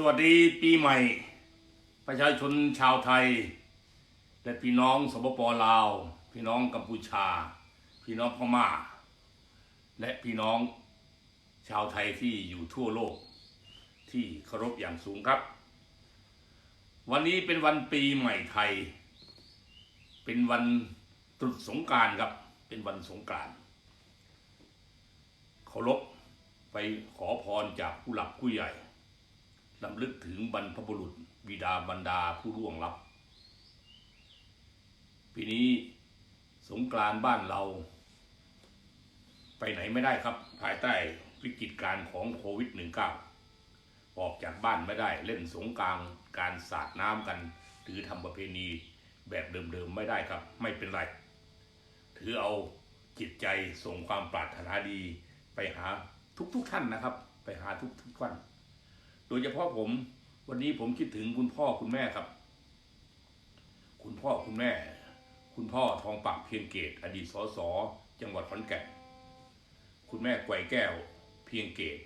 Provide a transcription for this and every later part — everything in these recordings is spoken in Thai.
สวัสดีปีใหม่ ประชาชนชาวไทย และพี่น้องสปปลาว พี่น้องกัมพูชา พี่น้องพม่า และพี่น้องชาวไทยที่อยู่ทั่วโลก ที่เคารพอย่างสูงครับ วันนี้เป็นวันปีใหม่ไทย เป็นวันตรุษสงการครับ เป็นวันสงกานต์เคารพไปขอพรจากผู้หลักผู้ใหญ่ ลำลึกถึงบรรพบุรุษบิดาบรรดาผู้ร่วงลับ ปีนี้สงกรานต์บ้านเรา ไปไหนไม่ได้ครับ ภายใต้วิกฤตการของโควิด -19 ออกจากบ้านไม่ได้เล่นสงกรานต์การสาดน้ำกันหรือทำประเพณีแบบเดิมๆไม่ได้ครับ ไม่เป็นไร ถือเอาจิตใจส่งความปรารถนาดีไปหาทุกๆท่านนะครับ ไปหาทุกๆท่าน โดยเฉพาะผม วันนี้ผมคิดถึงคุณพ่อคุณแม่ครับ คุณพ่อคุณแม่ คุณพ่อทองปักเพียงเกต อดีตสสจังหวัดขอนแก่นคุณแม่ไกวแก้วเพียงเกต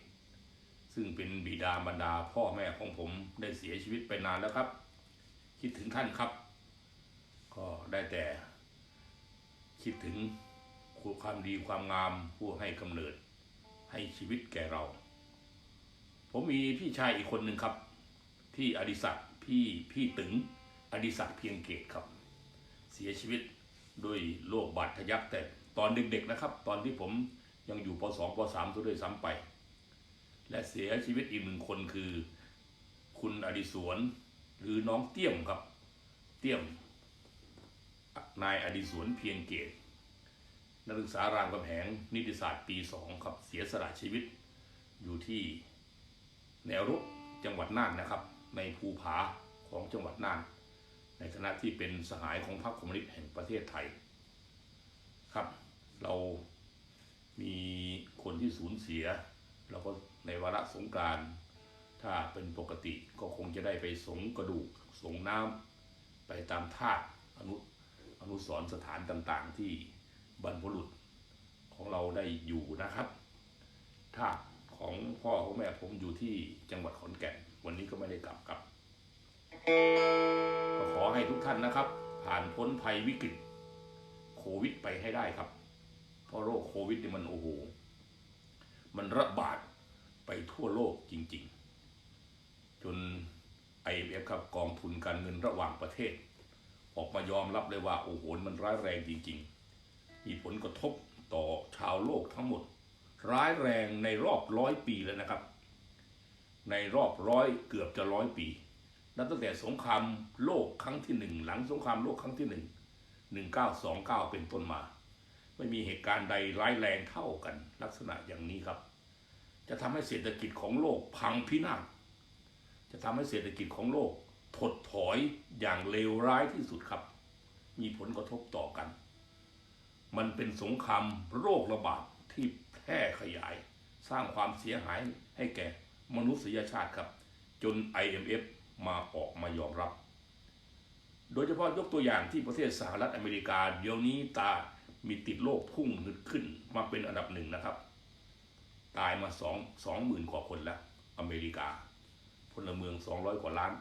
ซึ่งเป็นบิดามารดาพ่อแม่ของผมได้เสียชีวิตไปนานแล้วครับ คิดถึงท่านครับ ก็ได้แต่ คิดถึงความดีความงามผู้ให้กำเนิดให้ชีวิตแก่เรา ผมมีพี่ชายอีกคนหนึ่งครับ ที่อดิศักดิ์พี่พี่ตึงอดิศักดิ์เพียงเกตครับ เสียชีวิตด้วยโรคบาดทะยักแต่ตอนเด็กๆนะครับ ตอนที่ผมยังอยู่ป .2 ป .3 ตัวด้วยซ้ำไป และเสียชีวิตอีกหนึ่งคนคือ คุณอดิศวนหรือน้องเตี้ยมครับ เตี้ยม นายอดิศวนเพียงเกตนักศึกษารามคำแหงนิติศาสตร์ปีสองครับเสียสละชีวิตอยู่ที่ แนวรุกจังหวัดน่านนะครับ ในภูผาของจังหวัดน่าน ในฐานะที่เป็นสหายของพรรคคอมมิวนิสต์แห่งประเทศไทยครับ เรามีคนที่สูญเสีย เราก็ในวาระสงกานต์ถ้าเป็นปกติก็คงจะได้ไปสงกระดูกสงน้ำไปตามธาตุอนุอนุสรสถานต่างๆ ที่บรรพบุรุษของเราได้อยู่นะครับธาตุ ของพ่อของแม่ผมอยู่ที่จังหวัดขอนแก่น วันนี้ก็ไม่ได้กลับครับ ก็ขอให้ทุกท่านนะครับ ผ่านพ้นภัยวิกฤตโควิดไปให้ได้ครับ เพราะโรคโควิดนี่มันโอ้โห มันระบาดไปทั่วโลกจริง ๆ จน IMF ครับกองทุนการเงินระหว่างประเทศ ออกมายอมรับเลยว่าโอ้โหมันร้ายแรงจริง ๆ มีผลกระทบต่อชาวโลกทั้งหมด ร้ายแรงในรอบร้อยปีแล้วนะครับ ในรอบร้อยเกือบจะร้อยปีนับตั้งแต่สงครามโลกครั้งที่หนึ่งหลังสงครามโลกครั้งที่หนึ่งหนึ่งเก้าสองเก้าเป็นต้นมา ไม่มีเหตุการณ์ใดร้ายแรงเท่ากันลักษณะอย่างนี้ครับ จะทำให้เศรษฐกิจของโลกพังพินาศจะทำให้เศรษฐกิจของโลกถดถอยอย่างเลวร้ายที่สุดครับ มีผลกระทบต่อกัน มันเป็นสงครามโรคระบาดที่ แพร่ขยาย สร้างความเสียหายให้แก่มนุษยชาติครับ จน IMF มาออกมายอมรับ โดยเฉพาะยกตัวอย่างที่ประเทศสหรัฐอเมริกา เดี๋ยวนี้ตามีติดโรคพุ่งขึ้นมาเป็นอันดับหนึ่งนะครับ ตายมาสองสองหมื่นกว่าคนแล้ว อเมริกา พลเมืองสองร้อยกว่าล้าน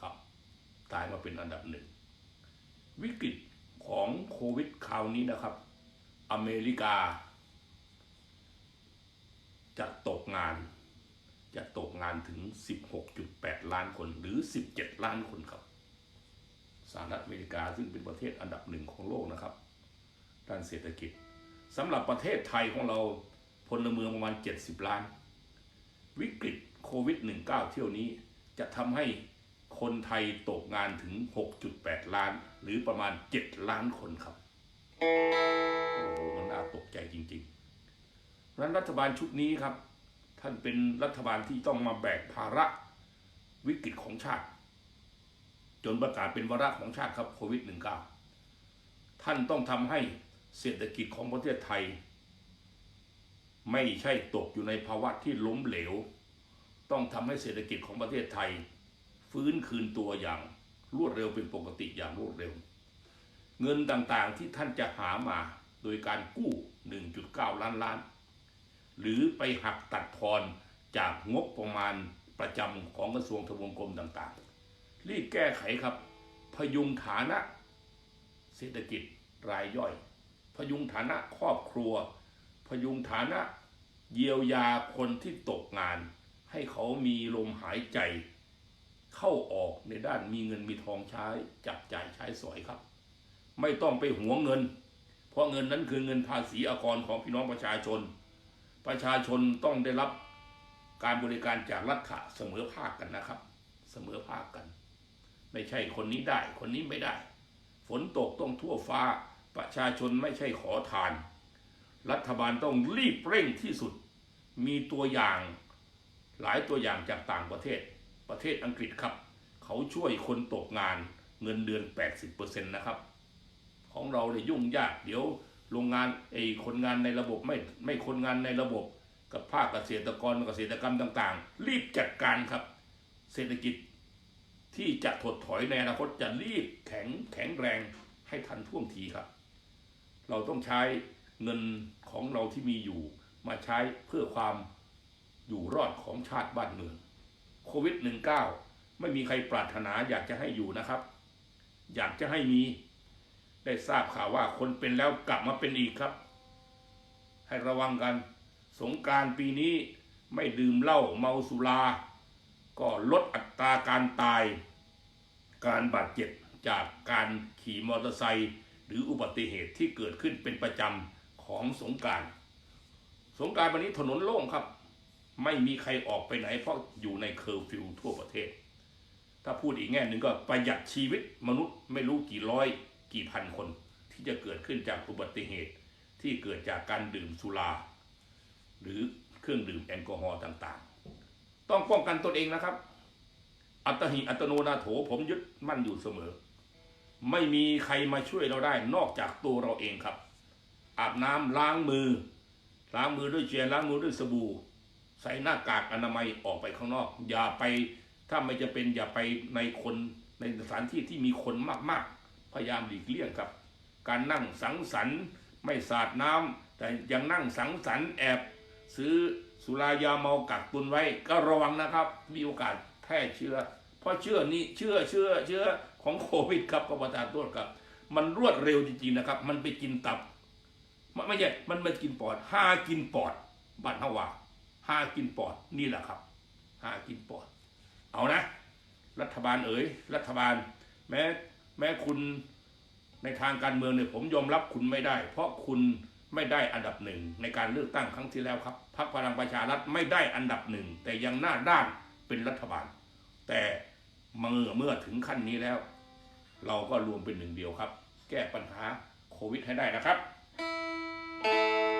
ครับ ตายมาเป็นอันดับหนึ่ง วิกฤตของโควิดคราวนี้นะครับ อเมริกา จะตกงาน จะตกงานถึง 16.8 ล้านคนหรือ 17 ล้านคนครับสหรัฐอเมริกาซึ่งเป็นประเทศอันดับหนึ่งของโลกนะครับ ด้านเศรษฐกิจสำหรับประเทศไทยของเราพลเมืองประมาณ 70 ล้าน วิกฤตโควิด -19 เที่ยวนี้จะทำให้คนไทยตกงานถึง 6.8 ล้าน หรือประมาณ 7 ล้านคนครับ โอ้โห มันน่าตกใจจริง ๆ ราะนั้นรัฐบาลชุดนี้ครับ ท่านเป็นรัฐบาลที่ต้องมาแบกภาระวิกฤตของชาติ จนประกาศเป็นวาระของชาติครับโควิด -19 ท่านต้องทำให้เศรษฐกิจของประเทศไทย ไม่ใช่ตกอยู่ในภาวะที่ล้มเหลว ต้องทำให้เศรษฐกิจของประเทศไทย ฟื้นคืนตัวอย่างรวดเร็วเป็นปกติอย่างรวดเร็ว เงินต่างๆที่ท่านจะหามาโดยการกู้ 1.9 ล้านล้าน หรือไปหักตัดทอนจากงบประมาณประจำของกระทรวงทบวงกรมต่างๆ รีบแก้ไขครับ พยุงฐานะ เศรษฐกิจรายย่อย พยุงฐานะครอบครัว พยุงฐานะเยียวยาคนที่ตกงาน ให้เขามีลมหายใจ เข้าออกในด้านมีเงินมีทองใช้จับจ่ายใช้สอยครับ ไม่ต้องไปหวงเงิน เพราะเงินนั้นคือเงินภาษีอากรของพี่น้องประชาชน ประชาชนต้องได้รับการบริการจากรัฐะเสมอภาคกันนะครับ เสมอภาคกัน ไม่ใช่คนนี้ได้ คนนี้ไม่ได้ ฝนตกต้องทั่วฟ้า ประชาชนไม่ใช่ขอทาน รัฐบาลต้องรีบเร่งที่สุด มีตัวอย่างหลายตัวอย่างจากต่างประเทศ ประเทศอังกฤษครับ เขาช่วยคนตกงานเงินเดือน 80%นะครับ ของเราเนี่ยยุ่งยากเดี๋ยว โรงงานไอ้คนงานในระบบไม่ไม่คนงานในระบบกับภาคเกษตรกรเกษตรกรรมต่าง ๆ รีบจัดการครับ เศรษฐกิจที่จะถดถอยในอนาคตจะรีบแข็งแข็งแรงให้ทันท่วงทีครับ เราต้องใช้เงินของเราที่มีอยู่ มาใช้เพื่อความอยู่รอดของชาติบ้านเมืองโควิด -19 ไม่มีใครปรารถนาอยากจะให้อยู่นะครับ อยากจะให้มี ได้ทราบข่าวว่าคนเป็นแล้วกลับมาเป็นอีกครับ ให้ระวังกัน สงการปีนี้ไม่ดื่มเหล้าเมาสุรา ก็ลดอัตราการตาย การบาดเจ็บจากการขี่มอเตอร์ไซค์หรืออุบัติเหตุที่เกิดขึ้นเป็นประจำของสงการ สงการวันนี้ถนนโล่งครับ ไม่มีใครออกไปไหนเพราะอยู่ในเคอร์ฟิวทั่วประเทศ ถ้าพูดอีกแง่หนึ่งก็ประหยัดชีวิตมนุษย์ไม่รู้กี่ร้อย กี่พันคนที่จะเกิดขึ้นจากอุบัติเหตุที่เกิดจากการดื่มสุรา หรือเครื่องดื่มแอลกอฮอล์ต่างๆ ต้องป้องกันตนเองนะครับ อัตหิอัตโนนาโถผมยึดมั่นอยู่เสมอ ไม่มีใครมาช่วยเราได้นอกจากตัวเราเองครับ อาบน้ำล้างมือ ล้างมือด้วยเจลล้างมือด้วยสบู่ ใส่หน้ากากอนามัยออกไปข้างนอก อย่าไปถ้าไม่จะเป็นอย่าไปในคนในสถานที่ที่มีคนมากๆ พยายามหลีกเลี่ยงครับ การนั่งสังสรรค์ไม่สาดน้ำแต่ยังนั่งสังสรรค์แอบซื้อสุรายาเมากักตุนไว้ก็ระวังนะครับ มีโอกาสแพร่เชื้อ เพราะเชื้อนี้เชื้อเชื้อเชื้อของโควิดครับก็ประทานโทษครับ มันรวดเร็วจริงๆนะครับ มันไปกินตับไม่ไม่ใช่มันมากินปอดห้ากินปอดบัตรฮาวาห้ากินปอดนี่แหละครับห้ากินปอด เอานะ รัฐบาลเอ๋ยรัฐบาล แม้ แม้คุณในทางการเมืองเนี่ยผมยอมรับคุณไม่ได้ เพราะคุณไม่ได้อันดับหนึ่งในการเลือกตั้งครั้งที่แล้วครับพรรคพลังประชารัฐไม่ได้อันดับหนึ่งแต่ยังหน้าด้านเป็นรัฐบาล แต่เมื่อเมื่อถึงขั้นนี้แล้ว เราก็รวมเป็นหนึ่งเดียวครับ แก้ปัญหาโควิดให้ได้นะครับ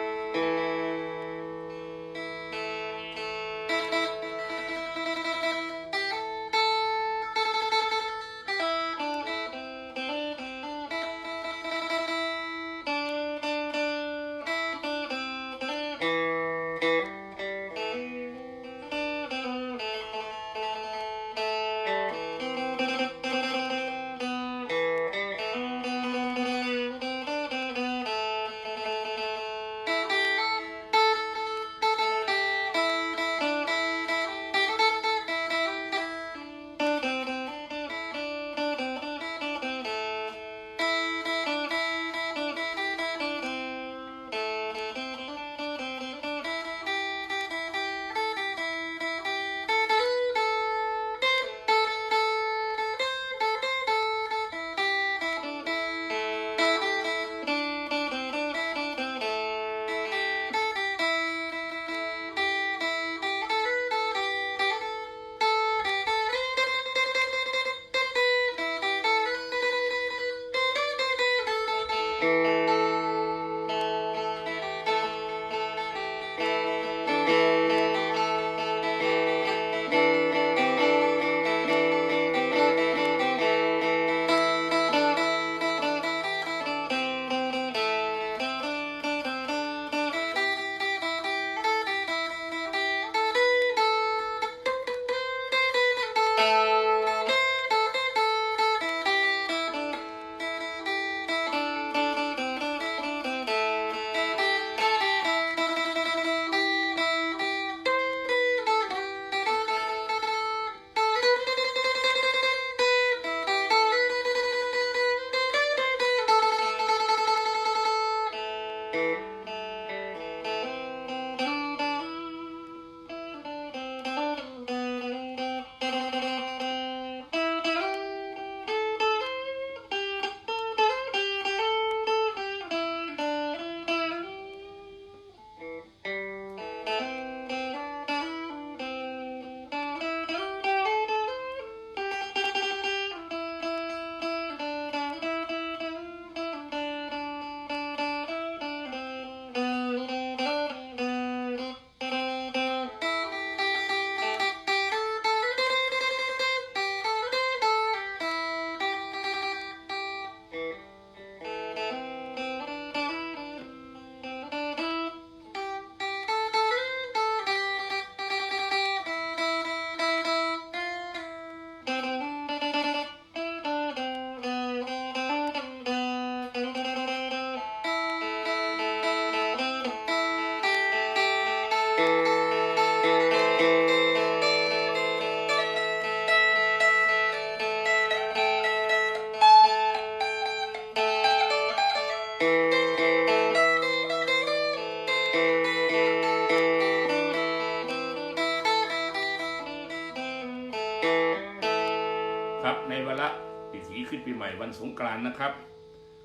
กรานต์นะครับ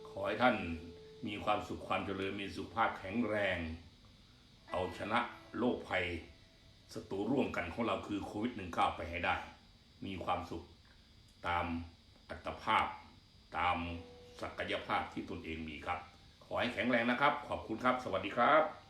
ขอให้ท่านมีความสุขความเจริญมีสุขภาพแข็งแรง เอาชนะโรคภัยศัตรูร่วมกันของเราคือโควิด -19 ไปให้ได้ มีความสุขตามอัตภาพ ตามศักยภาพที่ตนเองมีครับ ขอให้แข็งแรงนะครับ ขอบคุณครับ สวัสดีครับ